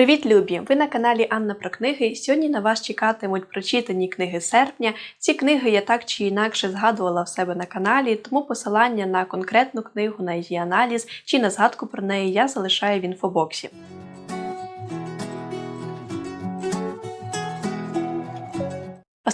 Привіт, любі! Ви на каналі Анна про книги. Сьогодні на вас чекатимуть прочитані книги серпня. Ці книги я так чи інакше згадувала в себе на каналі, тому посилання на конкретну книгу, на її аналіз чи на згадку про неї я залишаю в інфобоксі.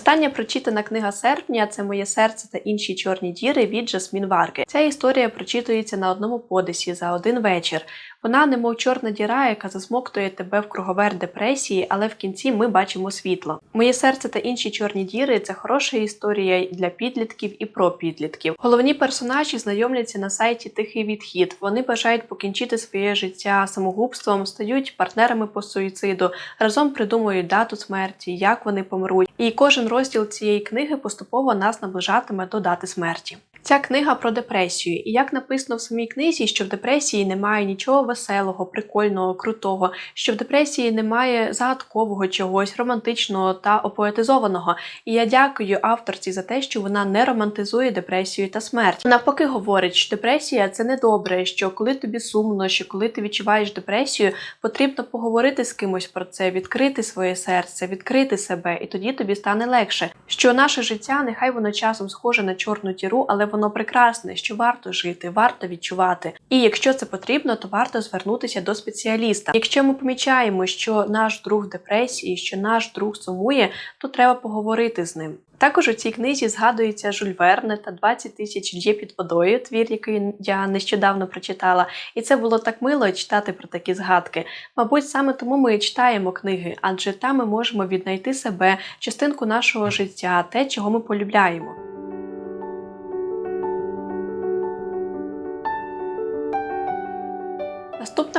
Остання прочитана книга серпня це Моє серце та інші чорні діри від Жасмін Варги. Ця історія прочитується на одному подисі за один вечір. Вона, немов чорна діра, яка засмоктує тебе в круговер депресії, але в кінці ми бачимо світло. Моє серце та інші чорні діри це хороша історія для підлітків і про підлітків. Головні персонажі знайомляться на сайті Тихий відхід. Вони бажають покінчити своє життя самогубством, стають партнерами по суїциду, разом придумують дату смерті, як вони помруть. І кожен розділ цієї книги поступово нас наближатиме до дати смерті. Ця книга про депресію, і як написано в самій книзі, що в депресії немає нічого веселого, прикольного, крутого, що в депресії немає загадкового чогось, романтичного та опоетизованого. І я дякую авторці за те, що вона не романтизує депресію та смерть. Навпаки, говорить, що депресія це не добре, що коли тобі сумно, що коли ти відчуваєш депресію, потрібно поговорити з кимось про це, відкрити своє серце, відкрити себе, і тоді тобі стане легше. Що наше життя, нехай воно часом схоже на чорну діру, але воно прекрасне, що варто жити, варто відчувати. І якщо це потрібно, то варто звернутися до спеціаліста. Якщо ми помічаємо, що наш друг в депресії, що наш друг сумує, то треба поговорити з ним. Також у цій книзі згадується Жюль Верне та 20 тисяч є під водою, твір, який я нещодавно прочитала, і це було так мило читати про такі згадки. Мабуть, саме тому ми і читаємо книги, адже там ми можемо віднайти себе, частинку нашого життя, те, чого ми полюбляємо.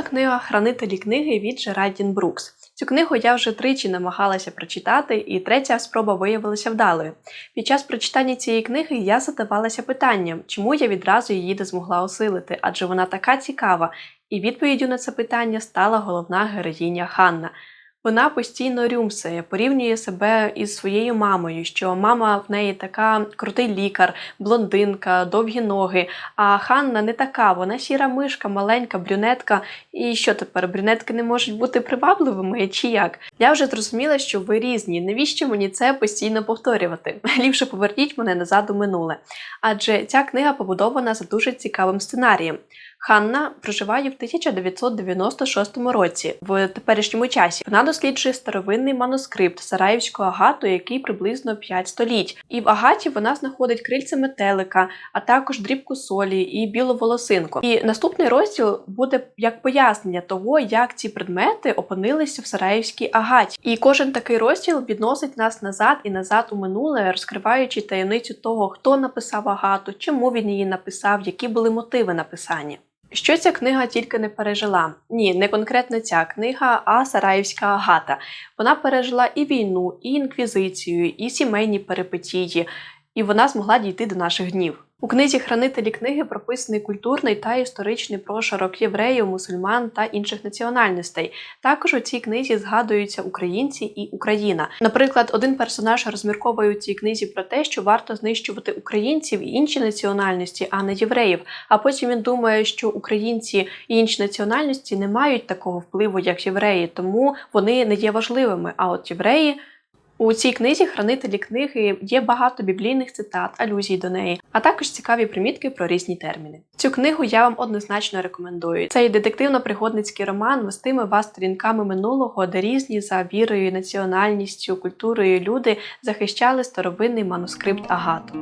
Книга Хранителі книги від Жерадін Брукс. Цю книгу я вже тричі намагалася прочитати, і третя спроба виявилася вдалою. Під час прочитання цієї книги я задавалася питанням, чому я відразу її не змогла осилити, адже вона така цікава. І відповіддю на це питання стала головна героїня Ханна. Вона постійно рюмсає, порівнює себе із своєю мамою, що мама в неї така крутий лікар, блондинка, довгі ноги. А Ханна не така, вона сіра мишка, маленька, брюнетка. І що тепер? Брюнетки не можуть бути привабливими чи як? Я вже зрозуміла, що ви різні. Навіщо мені це постійно повторювати? Ліпше поверніть мене назад у минуле. Адже ця книга побудована за дуже цікавим сценарієм. Ханна проживає в 1996 році в теперішньому часі. Вона досліджує старовинний манускрипт Сараївську агату, який приблизно 5 століть. І в агаті вона знаходить крильце метелика, а також дрібку солі і білу волосинку. І наступний розділ буде як пояснення того, як ці предмети опинилися в Сараївській агаті. І кожен такий розділ відносить нас назад і назад у минуле, розкриваючи таємницю того, хто написав агату, чому він її написав, які були мотиви написання. Що ця книга тільки не пережила? Ні, не конкретно ця книга, а Сараївська Агата. Вона пережила і війну, і інквізицію, і сімейні перипетії, і вона змогла дійти до наших днів. У книзі Хранителі книги прописаний культурний та історичний прошарок євреїв, мусульман та інших національностей. Також у цій книзі згадуються українці і Україна. Наприклад, один персонаж розмірковує у цій книзі про те, що варто знищувати українців і інші національності, а не євреїв. А потім він думає, що українці і інші національності не мають такого впливу, як євреї, тому вони не є важливими. А от євреї. У цій книзі хранителі книги є багато біблійних цитат, алюзій до неї, а також цікаві примітки про різні терміни. Цю книгу я вам однозначно рекомендую. Цей детективно-пригодницький роман вестиме вас сторінками минулого, де різні за вірою, національністю, культурою люди захищали старовинний манускрипт Агату.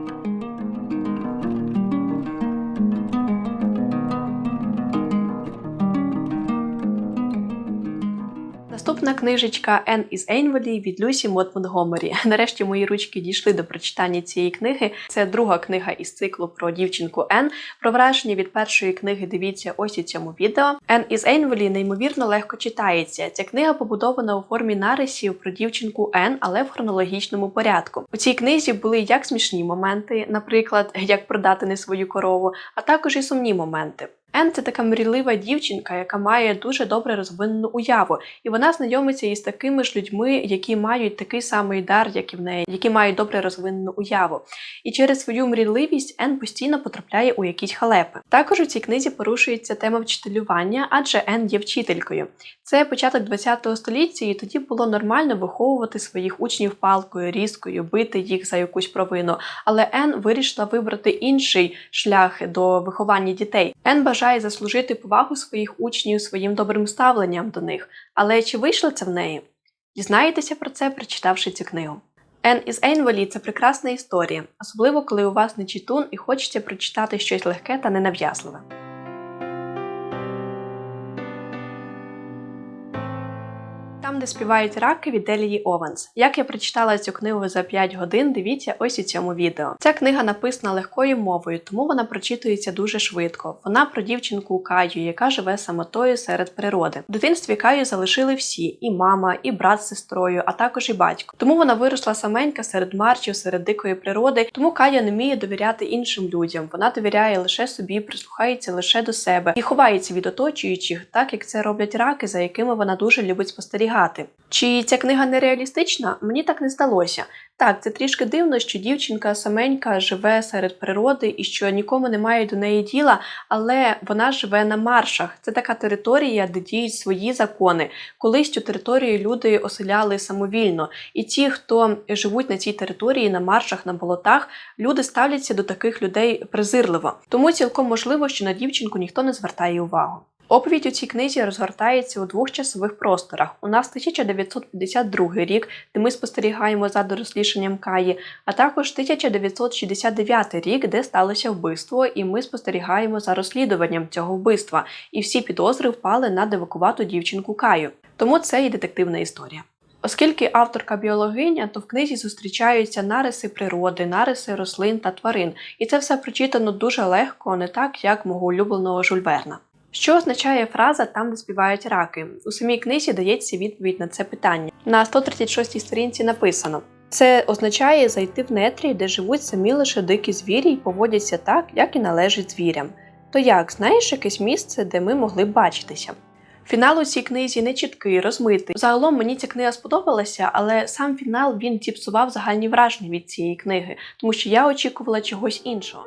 Наступна книжечка Ен із Ейнволі від Люсі Мот Монтгомері. Нарешті мої ручки дійшли до прочитання цієї книги. Це друга книга із циклу про дівчинку Ен. Про враження від першої книги дивіться ось у цьому відео. Ен із Ейнволі неймовірно легко читається. Ця книга побудована у формі нарисів про дівчинку Ен, але в хронологічному порядку. У цій книзі були як смішні моменти, наприклад, як продати не свою корову, а також і сумні моменти. Ен це така мрійлива дівчинка, яка має дуже добре розвинену уяву, і вона знайомиться із такими ж людьми, які мають такий самий дар, як і в неї, які мають добре розвинену уяву. І через свою мрійливість Ен постійно потрапляє у якісь халепи. Також у цій книзі порушується тема вчителювання, адже Ен є вчителькою. Це початок ХХ століття, і тоді було нормально виховувати своїх учнів палкою, різкою, бити їх за якусь провину. Але Ен вирішила вибрати інший шлях до виховання дітей. Ен бажає заслужити повагу своїх учнів своїм добрим ставленням до них. Але чи вийшло це в неї? Дізнаєтеся про це, прочитавши цю книгу. Ен із Ейнволі це прекрасна історія, особливо коли у вас не читун і хочеться прочитати щось легке та ненав'язливе. Там, де співають раки від Делії Ованс. Як я прочитала цю книгу за 5 годин, дивіться ось у цьому відео. Ця книга написана легкою мовою, тому вона прочитується дуже швидко. Вона про дівчинку Каю, яка живе самотою серед природи. В дитинстві Каю залишили всі: і мама, і брат з сестрою, а також і батько. Тому вона виросла саменька серед марчів, серед дикої природи. Тому Кая не вміє довіряти іншим людям. Вона довіряє лише собі, прислухається лише до себе і ховається від оточуючих, так як це роблять раки, за якими вона дуже любить спостерігати. Чи ця книга нереалістична? Мені так не здалося. Так, це трішки дивно, що дівчинка саменька живе серед природи і що нікому немає до неї діла, але вона живе на маршах. Це така територія, де діють свої закони. Колись цю територію люди оселяли самовільно, і ті, хто живуть на цій території, на маршах, на болотах, люди ставляться до таких людей презирливо. Тому цілком можливо, що на дівчинку ніхто не звертає увагу. Оповідь у цій книзі розгортається у двох часових просторах. У нас 1952 рік, де ми спостерігаємо за дорослішанням Каї, а також 1969 рік, де сталося вбивство, і ми спостерігаємо за розслідуванням цього вбивства. І всі підозри впали на дивакувату дівчинку Каю. Тому це і детективна історія. Оскільки авторка біологиня, то в книзі зустрічаються нариси природи, нариси рослин та тварин, і це все прочитано дуже легко, не так як мого улюбленого Жюль Верна. Що означає фраза там, де співають раки? У самій книзі дається відповідь на це питання. На 136 сторінці написано: це означає зайти в нетрі, де живуть самі лише дикі звірі і поводяться так, як і належить звірям. То як, знаєш якесь місце, де ми могли б бачитися? Фінал у цій книзі не чіткий, розмитий. Загалом мені ця книга сподобалася, але сам фінал він зіпсував загальні враження від цієї книги, тому що я очікувала чогось іншого.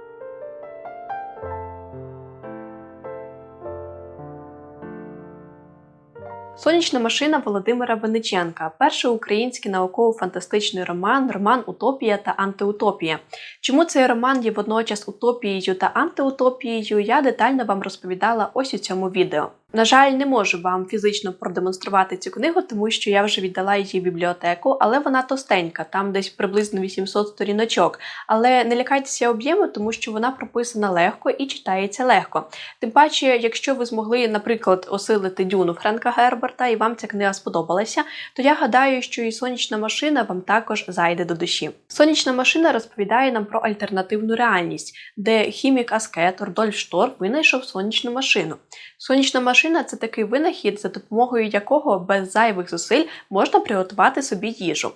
Сонячна машина Володимира Вениченка перший український науково-фантастичний роман, роман Утопія та антиутопія. Чому цей роман є водночас утопією та антиутопією, я детально вам розповідала ось у цьому відео. На жаль, не можу вам фізично продемонструвати цю книгу, тому що я вже віддала її в бібліотеку, але вона товстенька, там десь приблизно 800 сторіночок. Але не лякайтеся об'єму, тому що вона прописана легко і читається легко. Тим паче, якщо ви змогли, наприклад, осилити дюну Френка Герберта і вам ця книга сподобалася, то я гадаю, що і сонячна машина вам також зайде до душі. Сонячна машина розповідає нам про альтернативну реальність, де хімік Аскет Рудольф Штор винайшов сонячну машину. Сонячна машина це такий винахід, за допомогою якого без зайвих зусиль можна приготувати собі їжу.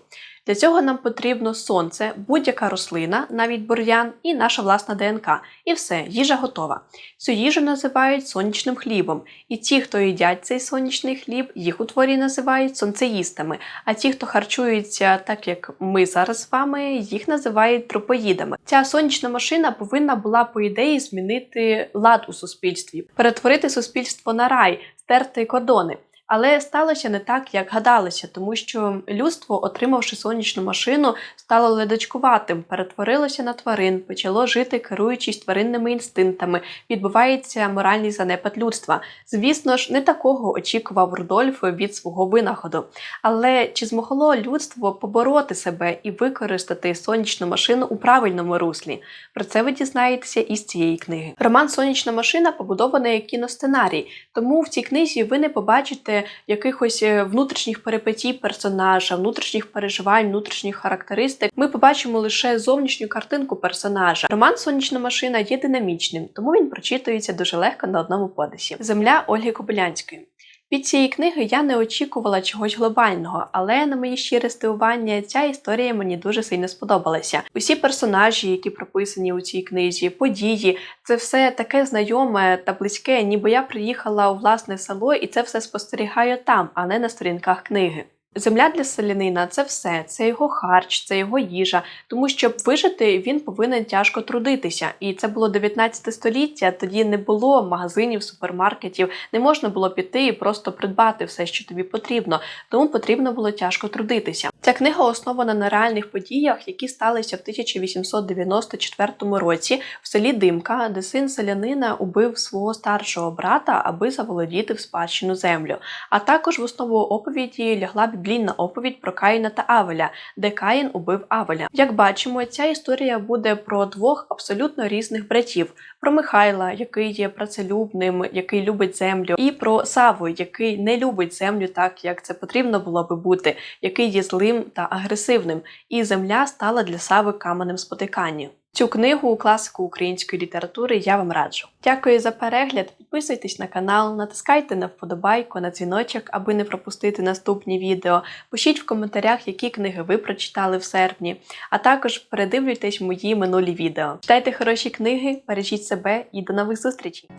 Для цього нам потрібно сонце, будь-яка рослина, навіть бур'ян і наша власна ДНК. І все, їжа готова. Цю їжу називають сонячним хлібом. І ті, хто їдять цей сонячний хліб, їх у творі називають сонцеїстами. А ті, хто харчується так, як ми зараз з вами, їх називають трупоїдами. Ця сонячна машина повинна була, по ідеї, змінити лад у суспільстві, перетворити суспільство на рай, стерти кордони. Але сталося не так, як гадалося, тому що людство, отримавши сонячну машину, стало ледачкуватим, перетворилося на тварин, почало жити, керуючись тваринними інстинктами, відбувається моральний занепад людства. Звісно ж, не такого очікував Рудольф від свого винаходу. Але чи змогло людство побороти себе і використати сонячну машину у правильному руслі? Про це ви дізнаєтеся із цієї книги. Роман Сонячна машина побудований як кіностенарій, тому в цій книзі ви не побачите якихось е, внутрішніх перипетій персонажа, внутрішніх переживань, внутрішніх характеристик. Ми побачимо лише зовнішню картинку персонажа. Роман Сонячна машина є динамічним, тому він прочитується дуже легко на одному подисі. Земля Ольги Кобилянської. Від цієї книги я не очікувала чогось глобального, але на мої щире здивування ця історія мені дуже сильно сподобалася. Усі персонажі, які прописані у цій книзі, події, це все таке знайоме та близьке, ніби я приїхала у власне село і це все спостерігаю там, а не на сторінках книги. Земля для селянина це все, це його харч, це його їжа. Тому щоб вижити, він повинен тяжко трудитися. І це було 19 століття. Тоді не було магазинів, супермаркетів, не можна було піти і просто придбати все, що тобі потрібно. Тому потрібно було тяжко трудитися. Ця книга основана на реальних подіях, які сталися в 1894 році в селі Димка, де син селянина убив свого старшого брата, аби заволодіти в спадщину землю. А також в основу оповіді лягла біблійна оповідь про Каїна та Авеля, де Каїн убив Авеля. Як бачимо, ця історія буде про двох абсолютно різних братів: про Михайла, який є працелюбним, який любить землю, і про Саву, який не любить землю так, як це потрібно було би бути, який є злим та агресивним. І земля стала для Сави каменем спотикання. Цю книгу, класику української літератури, я вам раджу. Дякую за перегляд. Підписуйтесь на канал, натискайте на вподобайку, на дзвіночок, аби не пропустити наступні відео. Пишіть в коментарях, які книги ви прочитали в серпні, а також передивлюйтесь мої минулі відео. Читайте хороші книги, бережіть себе і до нових зустрічей!